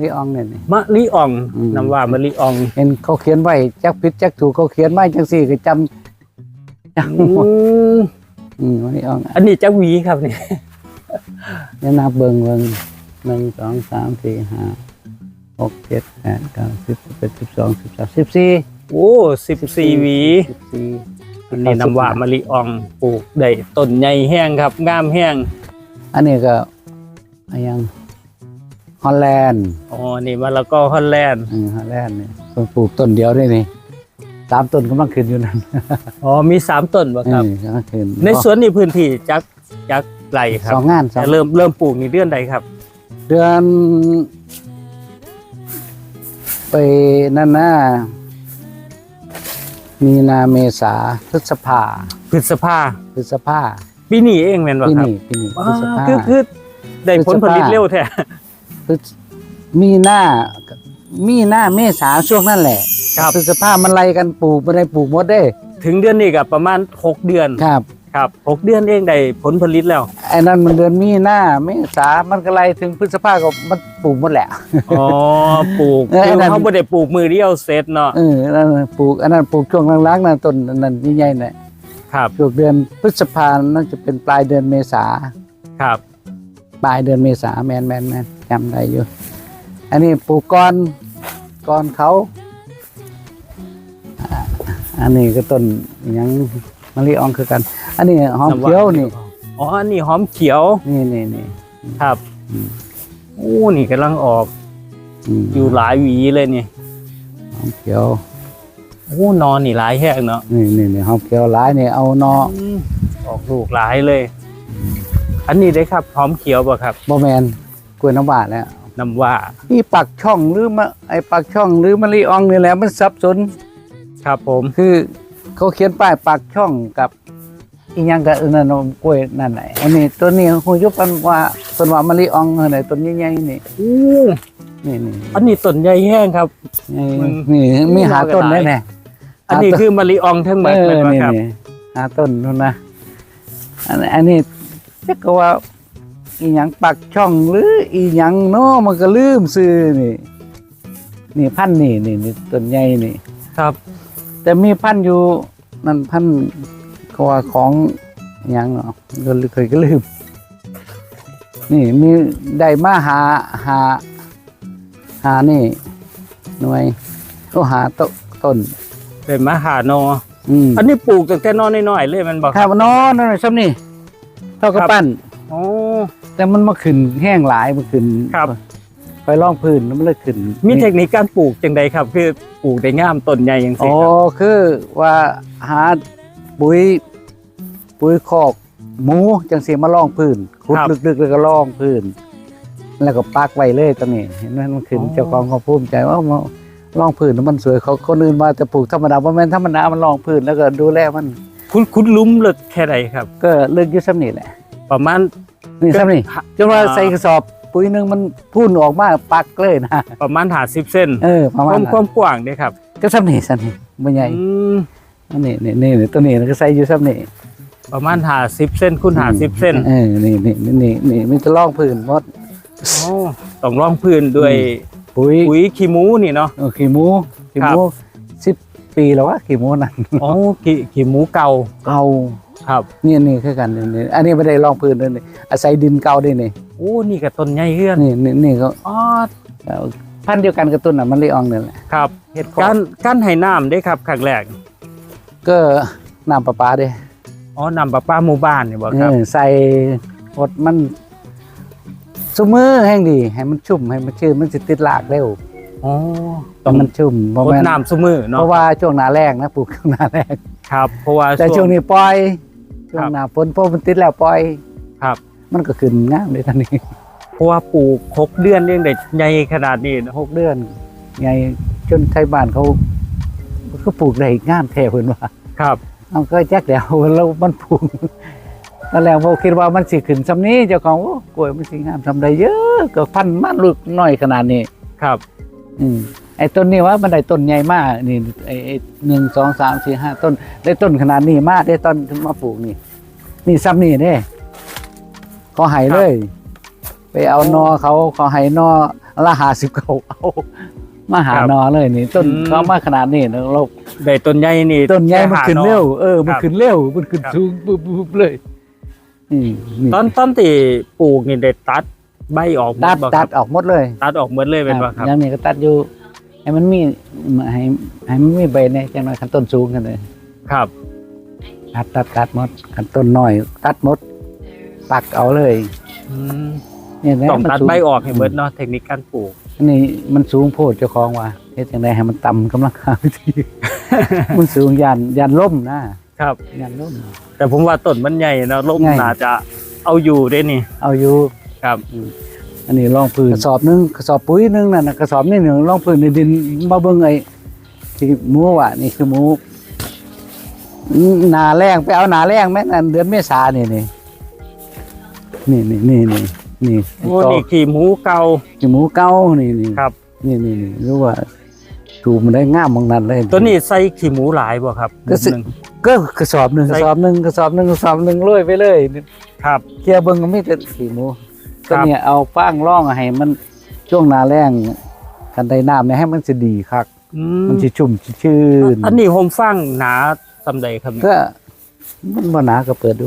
ลีอองเนี่ยนี่ มะลิอ่องอืม นำว่ามะลิอ่องเห็นเขาเขียนไว้จักผิดจักถูกเขาเขียนไว้จังสี่ก็จำจำอืมอืมลีอองอันนี้จะหวีครับเนี่ยเนี่ยนับเบิ่งเบิ่งหนึ่งสองสามสี่ห้าหกเจ็ดแปดเก้าสิบสิบเอ็ดสิบสองสิบสามสิบสี่โอ้สิบสี่หวี สิบสี่ อันนี้นำว่ามะลิอ่องปลูกได้ต้นใหญ่แห้งครับงามแห้งอันนี้ก็อะไรยัง ฮอลแลนด์อ๋อนี่มะละกอฮอลแลนด์อืมฮอลแลนด์เนี่ยเพิ่งปลูกต้นเดียวได้นี่สามต้นกำลังขึ้นอยู่นั่นอ๋อมีสามต้นบ่ครับอืมกำลังขึ้นในสวนนี่พื้นที่จักจักไรครัสบองงานสองแต่เริ่มเริ่มปลูกนี่เดือนใดครับ เดือน ไปนั่นนะมีนาเมษาพฤษภาพฤษภาพฤษภาปีนี้เองแม่นบ่ปีครับนี้ปีนี้ว้าพฤษภา คือคือได้ผลผลิตเร็วแท้ พฤษมีหน้ามีหน้าเมษาช่วงนั่นแหละครับ พฤษภามันไล่กันปลูกไม่ได้ปลูกหมดเด้ถึงเดือนนี้ก็ประมาณ 6 เดือนครับ ครับ6เดือนเองได้ผลผลิตแล้วไอ้นั่นมันเดือนมีหน้าเมษามันก็ไล่ถึงพฤษภาก็มันปลูกหมดแหละ อ๋อปลูกเอออัคืนอนั้นเขาบ่ได้ปลูกมือเดียวเสร็จเนาะเออนั่นปลูกอันนั้นปลูกช่วงล้างๆนั่นต้นอันนั้นใหญ่ๆน่ะครับช่วงเดือนพฤษภาน่าจะเป็นปลายเดือนเมษาครับ ปลายเดือนเมษาแมนแมนแมน จำได้อยู่ อันนี้ปลูกก้อนก้อนเขาอ่าอันนี้ก็ต้นอิหยังมะลิอองคือกัน อันนี้หอมเขียวนี่ อ๋อ อันนี้หอมเขียว นี่นี่นี่ครับอืมโอ้นี่กำลังออกมอยู่หลายหวีเลยนี่หอมเขียวโอ้นอนนี่หลายแห้งเนาะ นี่นี่นี่หอมเขียวหลายนี่เอานออืมออกลูกหลายเลย อันนี้ได้ครับ หอมเขียวป่ะครับบแมน กล้วยน้ำว้าแล้วน้ำว่านี่ปักช่องหรือมะไอปักช่องหรือมะลิอองนี่แหละมันสับสนครับผมคือเขาเขียนป้ายปากช่องกับอีหยังกับอันนั่นนะกล้วยนั่นไหนอันนี้ตัวนี้หูยุบกันว่าต้นว่ามะลิอองอะไรต้นใหญ่ๆนี่โอ้นี่นี่อันนี้ต้นใหญ่แห้งครับนี่มันนี่มีหาต้นได้แน่อันนี้คือมะลิอองทั้งหมเอดเลยอป่ะนี่ครับนี่หาต้นนู่นนะอันอันนี้เรียกว่า อีหยังปักช่องหรืออีหยังเนาะมันก็ลืมซื้อนี่ นี่พันธุ์นี่นี่นี่ต้นใหญ่นี่ ครับ แต่มีพันธุ์อยู่นั่นพันธุ์ก็ว่าของอหยังเนาะก็เลยเคยก็ลืม นี่มีได้มาหาหาหานี่ หน่วยก็หาต้นต้น เป็นมหาโนอืมอันนี้ปลูกตั้งแต่นอนน้อยๆเลยแมันบอกข้าวน้อนนั่นน่ะซ้ำนี่เท่ากับครับปั้น โอ้ แต่มันมาขึ้นแห้งหลายมันขึ้นครับ ไปล่องพื้นแล้วมันเลยขึ้นมีเทคนิคการปลูกจังใดครับ คือปลูกได้งามต้นใหญ่อย่างสิอ๋อครับคือว่าหาปุ๋ยปุ๋ยคอกหมูจังสีมาล่องพื้นขุดลึกๆแล้วก็ล่องพื้น แล้วก็ปักไว้เลยตรงนี้เห็นไหมมันขึ้นเจ้าของเขาภูมิใจว่ามาล่องพื้นแล้วมันสวยเขาคนอื่นมาจะปลูกธรรมดาว่าแม่นธรรมดามันล่องพื้นแล้วก็ดูแลมัน คุณคุณลุ้มลึกแค่ไหนครับ ก็เลิกอยุ่ซ้ำนี่แหละประมาณ นี่ซ้ำนี่จนว่าอ่าใส่กระสอบปุ๋ยหนึงมันพุ่นออกมาปักเลยนะประมาณหาสิบเส้นเออประคมาณวามนั้นความกว้างเนี่ยครับก็ซ้ำนี่ซ้ำนี่ไม่ใหญ่อืมอันนี้นี่นี่นี่ตัวนี้ก็ใส่อยู่ซ้ำนี่ประมาณหาสิบเส้นคูณหาสิบเส้นเออนี่นี่นี่นี่นี่มันจะล่องพื้นหมดโอ้ต้องร่องพื้นด้วยปุ๋ยปุ๋ยขี้หมูนี่เนาะเออขี้หมูขี้หมูสิบปีแล้ววะขี้หมูนั่นอ๋อขี้ขี้หมูเก่าเก่า ครับนี่นี่คือกันนี่นี่อันนี้ไม่ได้ล่องพื้นเลยนี่อาศัยดินเก่าด้วยนี่โอ้นี่กับต้นใหญ่เฮือนนี่นี่นี่ก็อ๋อเอาพันธุ์เดียวกันกับต้นน่ะมันเลยอองนี่แหละครับเฮ็ดขอกการการให้น้ำได้ครับครั้งแรกก็น้ำประปาเด้อ๋อนำประปาหมู่บ้านนี่บ่เอครับอใส่อดมันสมือแห้งดี ให้มันชุ่มให้มันชื้นมันสิติดรากเร็วอ๋อตอนมันชุ่มเพรราะดว่าน้ำซุมือเพเนาะราะว่าช่วงหน้าแรงนะปลูกช่วงหน้าแรงครับ เพราะว่าแต่ช่วงนี้ปล่อย ช่วครังบหน้าฝนพอมันติดแล้วปล่อยครับ มันก็ขึ้นงามเลยทันนี้เพราะว่าปลูกหกเดือนเองได้ใหญ่ขนาดนี้เนาะหกเดือนไงจนไทยบ้านเขาเขาปลูกได้งามแท้เพิ่นว่า ครับเอาก็แจ๊กเดียวแล้วมันปลูกตอนแรกผมคิดว่ามันสิขึ้นซำนี้เจ้าของโอ้กล้วยมันสิงามซำใดเยอะก็พันมันลูกน้อยขนาดนี้ครับ อืม ไอ้ต้นนี้ว่ามันได้ต้นใหญ่มากนี่ไอ้ไอ้หนึ่งสองสามสี่ห้าต้น ได้ต้นขนาดนี้มากได้ต้นถึงมาปลูกนี่ นี่ซ้ำนี่เด้เขาใหายเลย ไปเอานอเขาเขาให้นอละหาสิบเขาเอามาหาครับนอเลยนี่ ต้นอืมเขามาขนาดนี้นะเราได้ต้นใหญ่นี่ต้นใหญ่มันแค่ขึ้นหาเร็วอเออมันครับขึ้นเร็วมันขึ้นครับสูงปุ๊บปุ๊บเลยนี่นี่ตอนตอนที่ปลูกนี่ได้ตัดใบออกหมตัดบ่คตัรัดบออกหมดเลย ตัดออกหมดเลยเป็นบ่ครับอย่างนี้ก็ตัดอยู่ ให้มันมีให้ให้มันมีใบเนี่ยจังหน่อยขันต้นสูงกันเลยครับตัดตัดตัดหมดขันต้นน้อย ตัดหมดปักเอาเลยอืมเนี่ยนะต้องมันตัดสูงใบออกให้เบิดเนาะเทคนิคการปลูก อันนี้มันสูงโพดเจ้าของว่าเฮ็ดจังไดให้มันต่ำกำลังหาวิธีมันสูงยานยานล่มนะครับยานล่ม แต่ผมว่าต้นมันใหญ่เนาะล่มใหญ่ น่าจะเอาอยู่ได้นี่ เอาอยู่ ครับ อันนี้รองพื้นกระสอบหนึงกระสอบปุ๋ยหนึงนั่นน่ะกระสอบนี่หนึ่งรองพื้นในดินมาเบิ่งไอ้ที่หมูว่ะนี่คือหมูหนาแรงไปเอาหนาแรงแม่นั่นเดือนเมษานี่นี่นี่นี่นี่นี่นี่โอ้นี่ขี่หมูเก่าที่หมูเก้านี่นี่ครับ นี่นี่นี่รู้ว่าถูกมันได้งามบางนั้นเลยตัวนี้ใส่ขี่หมูหลายบ่ครับก็สิหนึ่งก็กระสอบหนึ่งกใส่ระสอบหนึ่งกระสอบหนึ่งกระสอบหนึ่งเลยไปเลยครับเกียร์เบิ้งก็ไม่แต่ขี่หมู ครัก็บ เนี่ยเอาฟางร่องให้มันช่วงหนาแรงกันได้น้ำเนี่ยให้มันจะดีคักอืมันจะชุ่มชื่นอันนี้ผมฟังหนาสำใดครับเนี่ยก็มันบ่หนาก็เปิดดู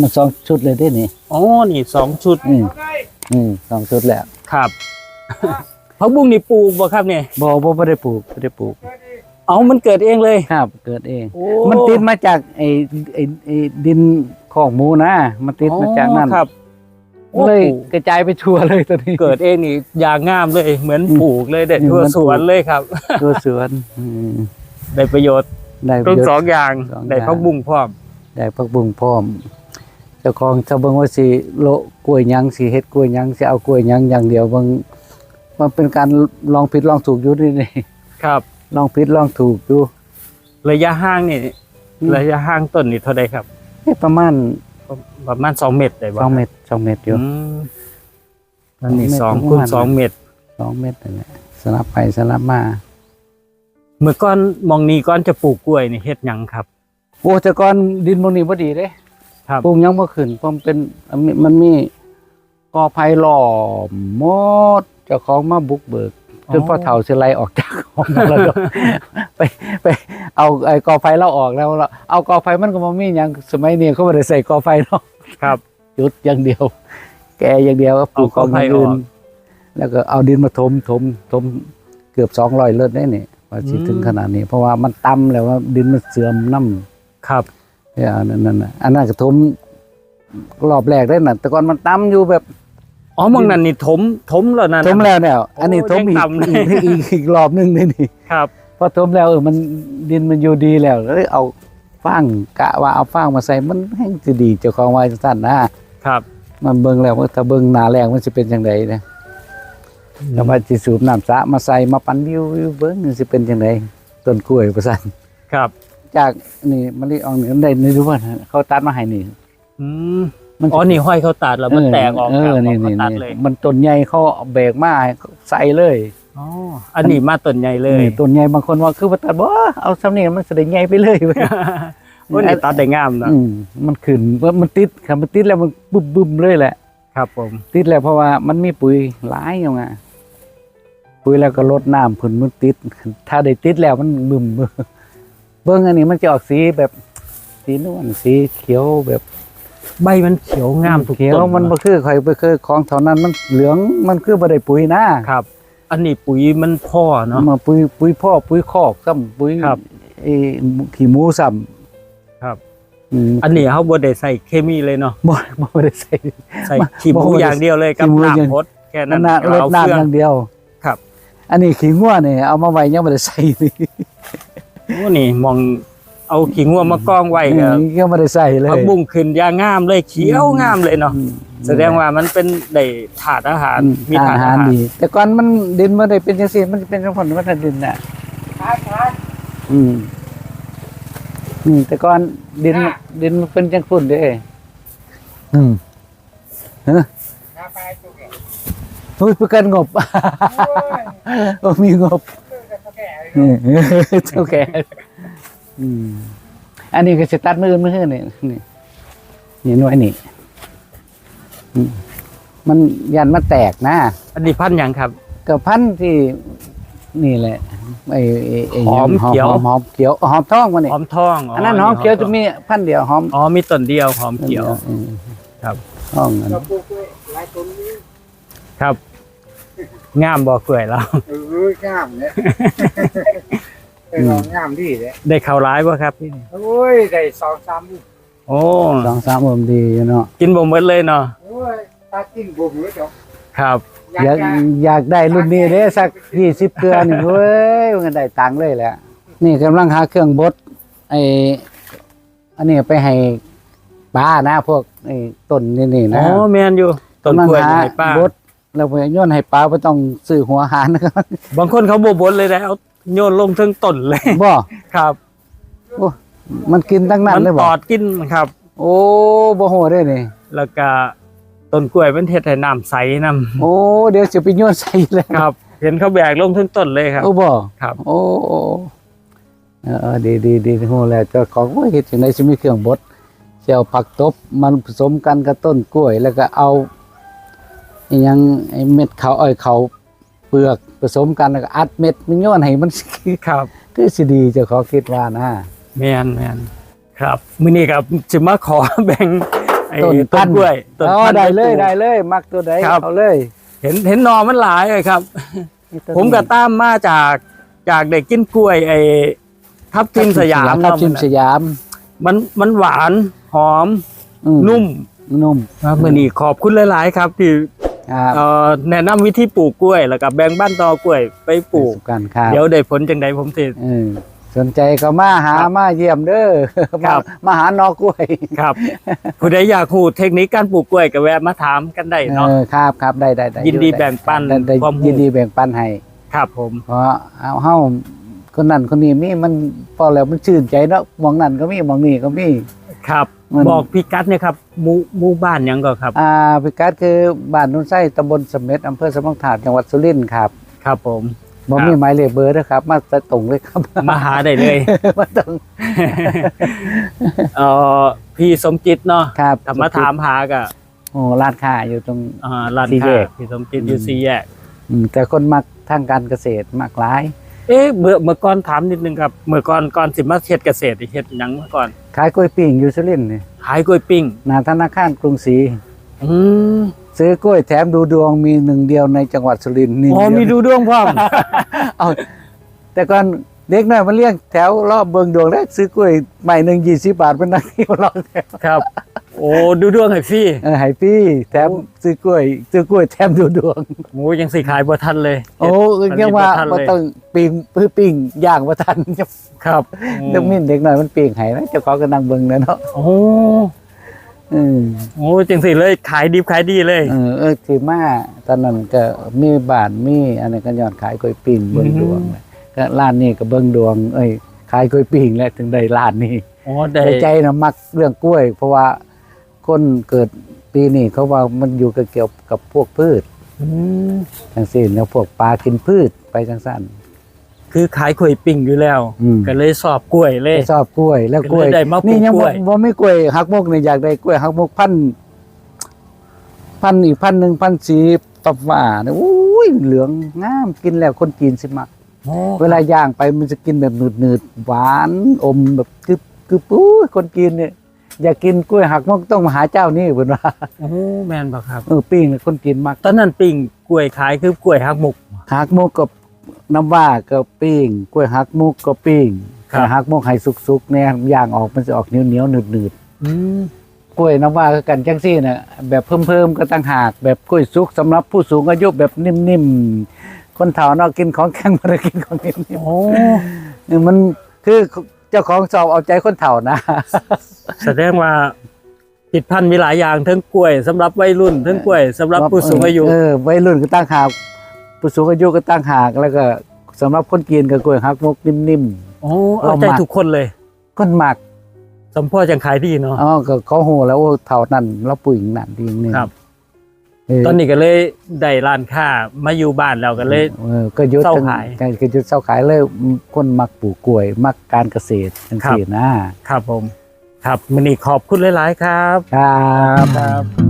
มันสองชุดเลยได้นี่อ๋อนี่สองชุดอืมอืมสองชุดแล้วครับผักบุ้งนี่ปลูกบ่ครับเนี่ยบ่บ่บ่ได้ปลูกบ่ได้ปลูก เอามันเกิดเองเลย ครับเกิดเอง โอ้ มันติดมาจากไอ้ไอ้ไอ้ดินของหมูนะ มันติดมาจากนั่น อ๋อครับโอ้ เลยปลูกกระจายไปทั่วเลยตอนนี้ เกิดเองนี่อย่างงามเลย เหมือนอืมปลูกเลยเด็ดอืมทั่วเหมือนสวนปลูกเลยครับตัวสวนอืมได้ประโยชน์ได้ทั้งเยอะสองอย่างสองได้อย่างผักบุ้งพร้อม ได้พักบุ้งพร้อมเจ้าของจะเบิ่งว่าสิโละกล้วยหยังสิเฮ็ดกล้วยหยังสิเอากล้วยหยังอย่างเดียวเบิ่งมันเป็นการลองผิดลองถูกอยู่นี่นี่ครับ ลองผิดลองถูกอยู่ระยะห่างนี่อืมระยะห่างต้นนี่เท่าใดครับเอ๊ะประมาณ ประมาณสองเมตรได้บ่2เมตร2เมตรอยู่อืมอันนี้สสอองงเมตรคูณประมาณสองเมตร2เมตรนั่นแหละสลับไปสลับมา เมื่อก่อนมองนี้ก่อนจะปลูกกล้วยนี่เฮ็ดหยังครับ โอ้แต่ก่อนดินบ่นี้บ่ดีเด้ครับ ปลูกหยังบ่ขึ้นเพราะมันเป็นมันมีกอไผ่ล้อมหมดเจ้าของมาบุกเบิก จนพ่อเฒ่าสิไล่ออกจากห้องแล้วก็ไปไป เอาไอ้กอไฟเราออกแล้วเราเอากอไฟมันก็มามีอย่างสมัยนี้เขาไม่ได้ใส่กอไฟเนาะครับจุดอย่างเดียว แกอย่างเดียวก็ปลูกเอากอไฟย่างอื่นออกแล้วก็เอาดินมาถมถมถมเกือบสองร้อยเลิศได้นี่ว่าสิอืมถึงขนาดนี้ เพราะว่ามันต่ำแล้วว่าดินมันเสื่อมน้ครับำเนี่ยอันนั้นนั่นน่ะอันนั้นก็ถมรอบแรกได้น่ะแต่ก่อนมันต่ำอยู่แบบ อ๋อมองนั่นนี่ถมถมแล้วนั่น ถมแล้วเนี่ยอันนี้โอ้ถมอีกยังต่ำเลย อีกอีกอีกรอบหนึงนี่นี่ครับ พอทมแล้วเออมันดินมันอยู่ดีแล้วเลยเอาฟางกะว่าเอาฟางมาใส่มันแห้งจะดีเจ้าของไว้สั้นนะครับ มันเบิ่งแล้วว่าถ้าเบิ่งหนาแรงมันสิเป็นจังไดนะถ้าว่าสิสูบน้ำสระมาใส่มาปั่นวิววิวเบิ่งมันสิเป็นจังไดต้นกล้วยประสันครับ จากนี่มะลิอองนี่มันได้นี่รู้ว่าเขาตัดมาให้นี่ อืม มันอ๋อนี่ห้อยเขาตัดแล้วมันแตกออกเอจากอนี่เขานี่ตัดนี่เลยมันต้นใหญ่เขาแบกมาให้ใส่เลยอ๋ออันนี้มาต้นใหญ่เลยนี่ต้นใหญ่บางคนว่าคือว่าตัดบ่เอาซ้ำนี่มันสิได้ใหญ่ไปเลยโอ้นี่ตัดได้งามนะอืมมันขึ้นว่ามันติดครับมันติดแล้วมันบึ้มบึ้มเลยแหละ ครับผมติดแล้วเพราะว่ามันมีปุ๋ยหลายอย่างไงปุ๋ยแล้วก็ลดน้ำผลมันติด ถ้าได้ติดแล้วมันบึ้มเบิ้งอันนี้มันจะออกสีแบบสีนวลสีเขียวแบบ ใบมันเขียวงามทุกเขียวต้นมันบ่คือใครบ่คือของเท่านั้นมันเหลืองมันคือบ่ได้ปุ๋ยนะครับ อันนี้ปุ๋ยมันพ่อเนาะมาปุ๋ยปุ๋ยพ่อปุ๋ยคอกซ้ำปุ๋ยครับไอ้ขี้หมูซ้ำครับอืมอันนี้เขาบ่ได้ใส่เคมีเลยเนาะบ่บ่ได้ใส่ใส่ขี้หมูบ่ได้อย่างเดียวเลยกับขี้หมูอย่างน้ำพดแค่นั้นั่นนน่ะรดเอาน้ำเครื่อองย่างเดียวครับ อันนี้ขี้งัวเนี่ยเอามาไว้ยังไม่ได้ใส่นี่โอ้นี่มอง เอาขี้งัวมากองไว้ก็ยังไม่ได้ใส่เลยผักบุ้งขึ้นยางงามเลยเขียวงามเลยเนาะอืมแสดงว่ามันเป็นได้ถาดอาหารอืมมีถาดอาอาหารหารดี แต่ก่อนมันดินมันได้เป็นจังซี่มันเป็นจังผลมันดินน่ะอืมอืมแต่ก่อนดินดินมันเป็นจังฝุ่นเด้อืมฮะโอ้ยประกันงบโอ้มีงบนี่เท่าแก่ อืมอันนี้ก็จะตัดมือมือนี่นี่นี่หน่วยนี่อืมมันยันมาแตกนะอันนี้พันธุ์หยังครับ กับพันธุ์ที่นี่แหละไอ้ไอ้ไอ้หอมเขียว หอมหอมเขียวหอมทองมันนี่หอมทองอันนั้นหอมเขียวจะมีพันธุ์เดียวหอมอ๋อมีต้นเดียวหอมเขียว อืมครับ ทองอันเราปลูกไว้หลายต้นนี้ครับ งามบ่เปื่อยแล้ว เอองามเนี่ย เออลองงามดีเลยได้ข่าวร้ายบ่ครับโอ้ยได้สองสามลูกโอ้สองสามอมดีอยู่เนาะกินบ่หมดเลยเนาะโอ้ยตากินบุ๋มเลยจ้ะครับ อยากอยากได้รุ่นนี้เด้สักยี่สิบเกลือนี่เว้ยมันได้ตังค์เลยแหละนี่กำลังหาเครื่องบดไอ้อันนี้ไปให้ป้านะพวกไอ้ต้นนี่นี่อ๋นะอแม่นอยู่ต้นกำลังกล้วยหาให้ป้าบดแล้วไปโย้อนให้ป้าไม่ต้องซื้อหัวหารนะครับบางคนเขาบ่บดเลยนะเอา โยนลงถึงต้นเลยบ่ครับมันกินทั้งนั้นมันเลยตบ่อดกินครับ โอ้บ่โหได้นี่ แล้วก็ต้นกล้วยเป็นเฮ็ดให้น้ำใสนํโอ้ เดี๋ยวจะไปโย้อนใส่เลยครับ เห็นเขาแบกลงถึงต้นเลยครับ โอ้บ่ครับ โอ้โอ้เออเออดีดีดีโหแล้วเจ้าของว่าเฮ็ดจังไดสิมีเครื่องบดสิเอาผักตบมันผสมกันกับต้นกล้วย แล้วก็เอาอิหยังไอ้เม็ดเขาวอ้อยเขาเปลือก ผสมกันแล้วก็อัดเม็ดมันโย้อนให้มันครับ คือสิดีเจ้าของคิดว่านะแม่นแม่นครับมื้อนี้ครับจะมาขอแบ่งไอ้ต้นพัต้นนธุ์กล้วยต้นอ๋อพันธุ์ได้เลยปกได้เลย มักตัวใดครับเอาเลย เห็นเห็นหนอมันหลายเลยครับ ผมก็ตามมาจากจากเด็กกินกล้วยไอ้ทับทิมสยามครับเนาะทิมสยาม มันมันหวานหอมอืนุ่มนุ่มครับมื่อนี้ขอบคุณหลาย ๆ ครับที่ครับ เอ่อแนะนำวิธีปลูกกล้วย แล้วก็แบ่งบ้านตอกล้วยไปปลูกกันครับเดี๋ยวได้ผลจังใดผมสิเออสนใจก็มาหาครับมาเยี่ยมเด้อครับมามาหานอกล้วยครับผู้ใดอยากรู้เทคนิคการปลูกกล้วยก็แวะมาถามกันได้เนาะเออครับครับได้ได้ได้ยินดีไแบ่งปันได้ได้ความรู้ยินดีแบ่งปันให้ครับผมเพราะเอาเฮาคนนั้นคนนี้มีมันพอแล้วมันชื่นใจเนาะหมองนั้นก็มีหมองนี้ก็มีครับมัน บอกพี่กัดเนี่ยครับหมู่หมู่บ้านหยังก็ครับอ่าพิกัดคือบ้านนุ่นไส้ตำบลเสม็ดอำเภอสมองถาดจังหวัดสุรินทร์ครับครับผม บ่มีหมายเลขเบอร์นะครับ มาตรงเลยครับ มาหาได้เลย มาตรง เอ่อพี่สมจิตเนาะครับถ้ามาถามหากะโอ้ร้านค้าอยู่ตรง อ่าร้านสี่แยค้าก พี่สมจิตอยู่สี่แยก อืมแต่คนมักทางการเกษตรมากหลาย เอ๊ะเมื่อเมื่อก่อนถามนิดนึงครับ เมื่อก่อนก่อนสิมาเฮ็ดเกษตรนี่เฮ็ดหยังมาก่อน ขายกล้วยปิ้งอยู่สุรินทร์นี่ขายกล้วยปิ้ง หนาธนาคารกรุงศรีอืมซื้อกล้วยแถมดูดวงมีหนึ่งเดียวในจังหวัดสุรินทร์นี่อ๋อเดียวมีดูดวงพร้อม เอาแต่ก่อนเด็กน้อยมันเลี้ยงแถวรอบเบิงดวงแล้วซื้อกล้วยใหม่หนึ่งยี่สิบบาทเป็นนักที่รอบแถวครับ โอ้ดูดวงให้ฟรีเออให้พี่แถมซื้อกล้วยซื้อกล้วยแถมดูดวงโอ้ยังสิขายบ่ทันเลย โอ้เฮ็ดยังว่าผลิตบ่ทันบ่เลยต้องปิ้งพื้ปิ้งย่างบ่ทันครับเด็กมินเด็กน้อยมันปิ้งให้นะเจ้าของก็นั่งเบิ่งเนาะโอ้อืมโอ้จังสิเลยขายดีขายดีเลย เออเออที่มาตอนนั้นก็มีบ้านมีอันนี้นก็ย้อนขายกล้วยปิ้งเบิ่งดวงเลยก็ร้านนี้ก็เบิ่งดวง เอ้ยขายกล้วยปิ้งแล้วถึงได้ร้านนี้อ๋อได้ในใจนะมักเรื่องกล้วย เพราะว่า คนเกิดปีนี้เขาว่ามันอยู่กับเกี่ยวกับพวกพืชอืมจังซี่แล้วพวกปลากินพืชไปจังซั่นคือขายกล้วยปิ้งอยู่แล้ว อืม ก็เลยสอบกล้วยเลยชอบกล้วยแล้วกล้วยก็เลยได้มาปลูกนี่ยังกล้บ่วย บ่ไม่กล้วยฮักมกนี่อยากได้กล้วยฮักมกพันธุ์พันธุ์อีกพันธุ์หนึ่งพันธุ์สีปับหวาเนี่ยอุ้ยเหลืองงามกินแล้วคนจีนสิมักโอ้เวลาย่างไปมันจะกินแบบหนืดๆหวานอมแบบกึบกึบอุ้ยคนกินเนี่ย อยากกินกล้วยหักมกต้องมาหาเจ้านี่เพิ่นว่าโอ้แม่นบ่ครับเออปิ้งเนี่ยคนกินมากตอนนั้นปิ้งกล้วยขายคือกล้วยหักมุก หักมุกกับน้ำว่าก็ปิ้งกล้วยหักมุกก็ปิ้งครับแต่หักมุกให้สุกๆเนี่ยย่างออกมันจะออกเหนียวๆหนืดอืมๆกล้วยน้ำว่าคือกันจังซี่น่ะแบบเพิ่มๆก็ต่างหากแบบกล้วยสุกสำหรับผู้สูงอายุแบบนิ่มๆคนเฒ่าเนาะกินของแข็งบ่ได้กินของนิ่มโอ้ๆเออมันคือ เจ้าของสอบเอาใจคนเฒ่านะ แสดงว่าผิดพันธุ์มีหลายอย่างทั้งกล้วยสำหรับวัยรุ่นทั้งกล้วยสำหรับผู้สูงอายุเออวัยรุ่นก็ตั้งหากผู้สูงอายุก็ตั้งหากแล้วก็สำหรับคนกินก็กล้วยหักมุกนิ่ม โอ้เอาใจเรามัก ทุกคนเลย ๆคนหมักสมพ่อจังขายดีเนาะ อ๋อก็เขาโหแล้วโอ้เท่านั้นแล้วปุ๋ยนั่นดีนึงครับเออ ตอนนี้ก็เลยได้ร้านค้ามาอยู่บ้านแล้วก็เลยเออก็ยุดเศร้าทั้งขายก็ยุดเศร้าขายเลยคนมักปลูกกล้วย มักการเกษตรจังครับซี่นะครับผม ครับมื้อนี้ขอบคุณหลาย ๆ ครับ ครับครับ